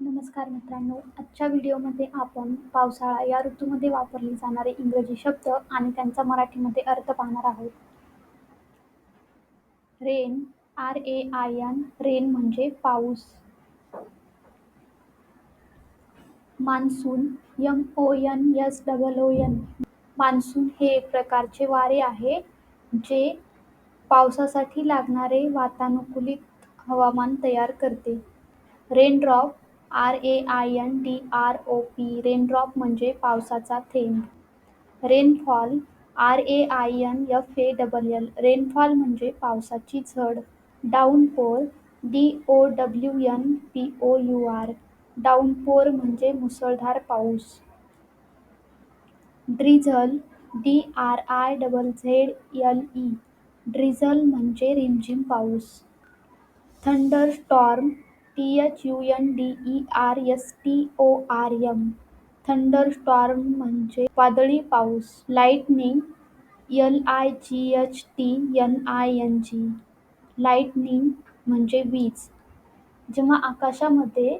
नमस्कार मित्रांनो आजच्या व्हिडिओमध्ये आपण पावसाळा या ऋतूमध्ये वापरले जाणारे इंग्रजी शब्द आणि त्यांचा मराठीमध्ये अर्थ पाहणार आहोत. Rain R A I N rain म्हणजे पाऊस. Monsoon M O N S double O N. Monsoon हे एक प्रकारचे वारे आहे जे पावसासाठी लागणारे वातानुकूलित हवामान तयार करते. Raindrop R A I N D R O P raindrop म्हणजे पावसाचा थेंब. Rainfall R A I N F A double L rainfall म्हणजे पावसाची झड. Downpour D O W N P O U R downpour म्हणजे मुसळधार पाऊस. Drizzle D R I double Z L E drizzle म्हणजे रिमझिम पाऊस. Thunder storm T H U N D E R S T O R M thunder storm म्हणजे वादळी पाऊस. Lightning L I G H T N I N G lightning म्हणजे वीज. जेव्हा आकाशामध्ये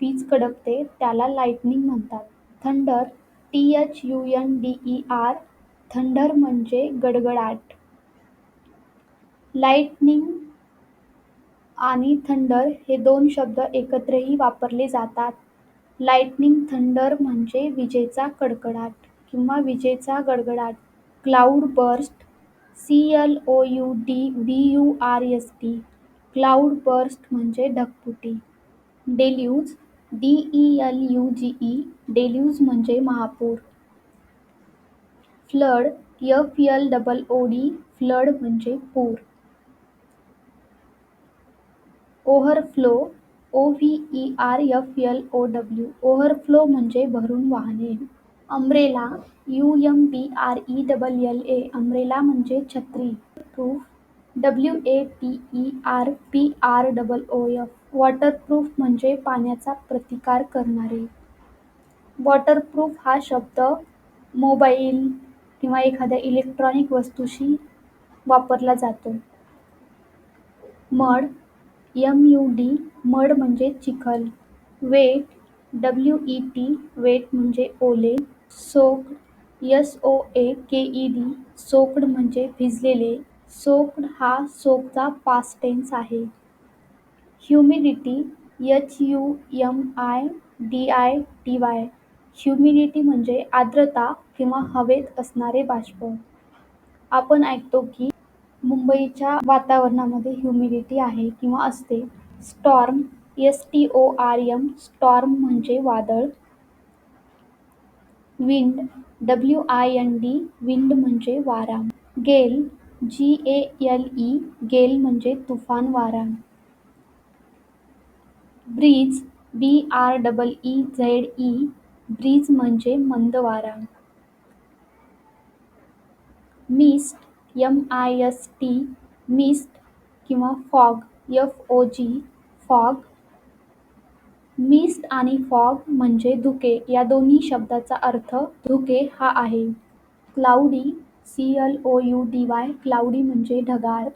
वीज कडकते त्याला लाईटनिंग म्हणतात. Thunder T H U N D E R thunder म्हणजे गडगडाट. लाईटनिंग आणि थंडर हे दोन शब्द एकत्रही वापरले जातात. लाईटनिंग थंडर म्हणजे विजेचा कडकडाट किंवा विजेचा गडगडाट. Cloud burst C L O U D B U R S T cloud burst म्हणजे ढगफुटी. Deluge D E L U G E deluge म्हणजे महापूर. Flood F L double O D flood म्हणजे पूर. Overflow O V E R F L O W overflow म्हणजे भरून वाहने umbrella U M B R E double L A umbrella म्हणजे छत्री. Proof W A P E R P R double O F waterproof म्हणजे पाण्याचा प्रतिकार करणारे. Waterproof हा शब्द मोबाईल किंवा एखाद्या इलेक्ट्रॉनिक वस्तूशी वापरला जातो. Mud M U D mud म्हणजे चिखल. Wet W E T wet म्हणजे ओले. Soaked S O A K E D soaked म्हणजे भिजलेले. सोक्ड हा सोकचा पास्ट टेन्स आहे. Humidity H U M I D I T Y humidity म्हणजे आर्द्रता किंवा हवेत असणारे बाष्प. आपण ऐकतो की मुंबईच्या वातावरणामध्ये ह्युमिडिटी आहे किंवा असते. Storm S T O R M storm म्हणजे वादळ. Wind W I N D wind म्हणजे वारा. गेल जी ए एल ई गेल म्हणजे तुफान वारा. Breeze B R double E Z E breeze म्हणजे मंद वारा. Mist M I S T mist किंवा fog F O G fog mist आणि फॉग म्हणजे धुके या दोन्ही शब्दाचा अर्थ धुके हा आहे. Cloudy C L O U D Y cloudy म्हणजे ढगाळ.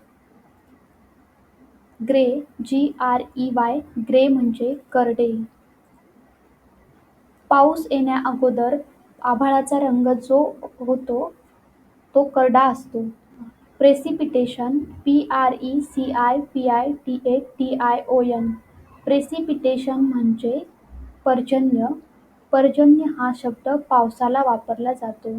Grey G R E Y grey म्हणजे करडे. पाऊस येण्याअगोदर आभाळाचा रंग जो होतो तो करडा असतो. Precipitation P R E C I P I T A T I O N. Precipitation म्हणजे पर्जन्य. पर्जन्य हा शब्द पावसाला वापरला जातो.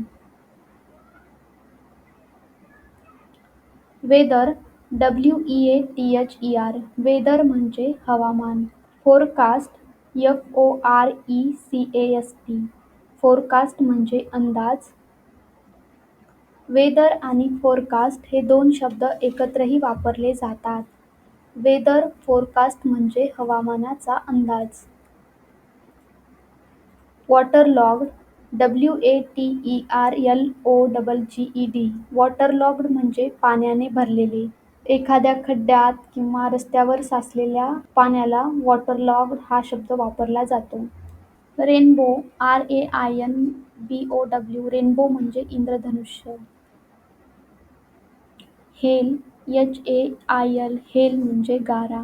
Weather W E A T H E R. Weather म्हणजे हवामान. Forecast F O R E C A S T. Forecast म्हणजे अंदाज. वेदर आणि फोरकास्ट हे दोन शब्द एकत्रही वापरले जातात. वेदर फोरकास्ट म्हणजे हवामानाचा अंदाज. Waterlogged W A T E R L O double G E D waterlogged म्हणजे पाण्याने भरलेले. एखाद्या खड्ड्यात किंवा रस्त्यावर साचलेल्या पाण्याला वॉटरलॉग्ड हा शब्द वापरला जातो. Rainbow R A I N B O W rainbow म्हणजे इंद्रधनुष्य. Hail H A I L hail म्हणजे गारा.